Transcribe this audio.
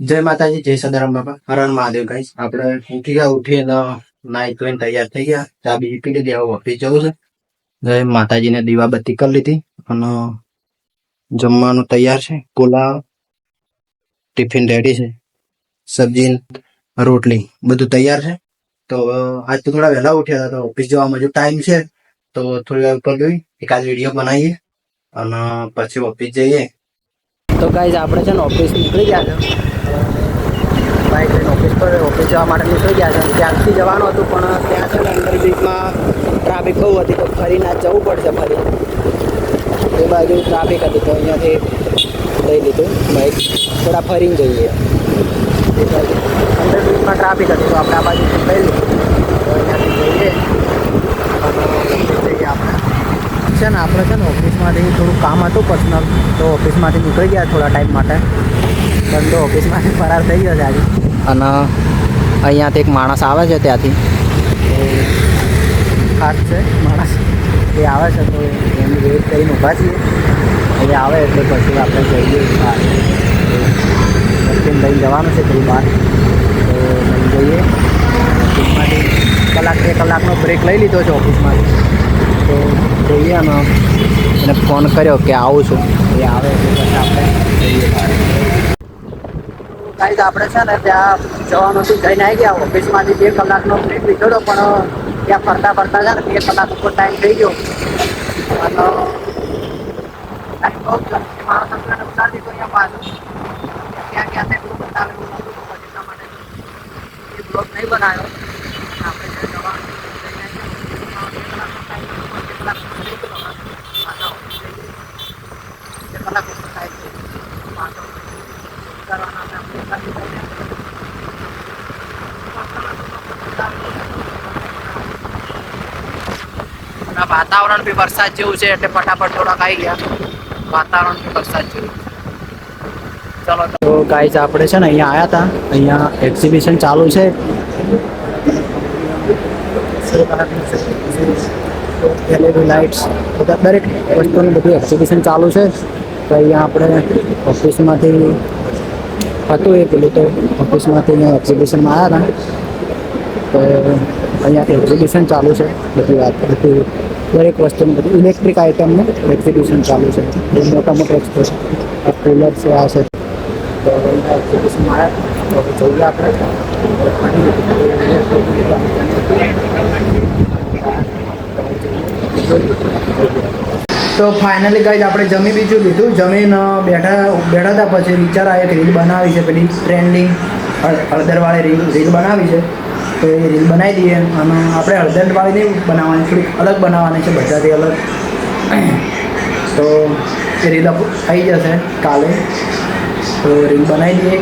જય માતાજી, જય સદારામ બાપા. હરણ મહાદેવ ગાઈસ આપણે ઉઠી ગયા ઉઠી નાઈ ધોઈને તૈયાર થઈ ગયા. ચા બીજી પી લીધી, હવે ઓફિસ જવું છે. જય માતાજીને દીવાબત્તી કરી લીધી અને જમવાનું તૈયાર છે. પુલાવ, ટિફિન રેડી છે. સબ્જી, રોટલી, બધું તૈયાર છે. તો આજ તો થોડા વહેલા ઉઠ્યા હતા, તો ઓફિસ જવામાં હજુ ટાઈમ છે. તો થોડી વાર ઉપર જોઈ, એકાદ વીડિયો બનાવીએ અને પછી ઓફિસ જઈએ. તો ગાઈઝ આપણે છે ને ઓફિસ નીકળી ગયા છે. બાઇક લઈને ઓફિસ પર ઓફિસ જવા માટે નીકળી ગયા છે. ત્યાંથી જવાનું હતું, પણ ત્યાં છે ને અંડર બ્રિજમાં ટ્રાફિક બહુ હતી, તો ફરીને જવું પડશે ફરી. એ બાજુ ટ્રાફિક હતી, તો અહીંયાથી લઈ લીધું બાઇક થોડા ફરીને જઈએ. અંડર બ્રિજમાં ટ્રાફિક હતી, તો આપણે આ બાજુ લઈ લીધું. તો અહીંયાથી જઈએ. છે ને આપણે છે ને ઓફિસમાંથી થોડું કામ હતું પર્સનલ તો ઓફિસમાંથી નીકળી ગયા થોડા ટાઈમ માટે. બંધો ઓફિસમાંથી ફરાર થઈ ગયો છે આજે. અને અહીંયાથી એક માણસ આવે છે ત્યાંથી. ખાસ છે માણસ એ આવે છે તો એમની વેઇટ કરીને ઊભા છીએ. એ આવે એટલે પછી આપણે જઈએ બહાર. લઈને જવાનું છે થોડું બહાર. તો લઈ જઈએ. ઓફિસમાંથી કલાક બે કલાકનો બ્રેક લઈ લીધો છે ઓફિસમાંથી. તો જોઈએ એને ફોન કર્યો કે આવું છું એ આવે આપણે જઈએ આપણે છે ને ત્યાં જવાનું હતું જઈને આવી ગયા ઓફિસમાંથી બે કલાકનો બ્રેક લીધો પણ ત્યાં ફરતા ફરતા છે ને બે કલાક ઉપર ટાઈમ થઈ ગયો અને ત્યાં ક્યાં તે નહીં બનાવ્યો આપણે જે જવાનું હતું જઈને આવી ગયા. બે કલાકનો time હતો, બે કલાક ઉપર થઈ ગયો હમણાં. પાછા office જઈએ. બે કલાક ઉપર time થઈ ગયો. પાછા કરવાના હતા આપણે ખાલી જઈને અને વાતાવરણ બી વરસાદ જેવું છે એટલે ફટાફટ થોડાક આવી ગયા. વાતાવરણ બી વરસાદ જેવું ચલો, તો ગાઈઝ આપણે છે ને અહીંયા આવ્યા હતા અહીંયા એક્ઝિબિશન ચાલુ છે. એલઈડી લાઇટ્સ બધા દરેક વસ્તુનું બધું એક્ઝિબિશન ચાલુ છે. તો અહીંયા આપણે ઓફિસમાંથી હતું એ પેલું તો ઓફિસમાંથી એક્ઝિબિશનમાં આવ્યા હતા તો અહીંયા એક્ઝિબિશન ચાલુ છે, બધી વાત, બધી દરેક વસ્તુનું બધું ઇલેક્ટ્રિક આઇટમનું એક્ઝિબિશન ચાલુ છે. બહુ મોટા મોટા એક્સપ્રેશન આ કુલર છે, આ છે. તો જોઈએ આપણે તો ફાઇનલી ગાઈઝ આપણે જમી બીજું લીધું. જમીન બેઠા બેઠા હતા પછી વિચાર આવ્યો કે રીલ બનાવી છે, પેલી ટ્રેન્ડિંગ હળદરવાળી રીલ રીલ બનાવી છે. તો એ રીલ બનાવી દઈએ. અને આપણે હળદરવાળી નહીં બનાવવાની, થોડીક અલગ બનાવવાની છે, બધાથી અલગ. તો એ રીલ આવી જશે કાલે. તો રીલ બનાવી દઈએ.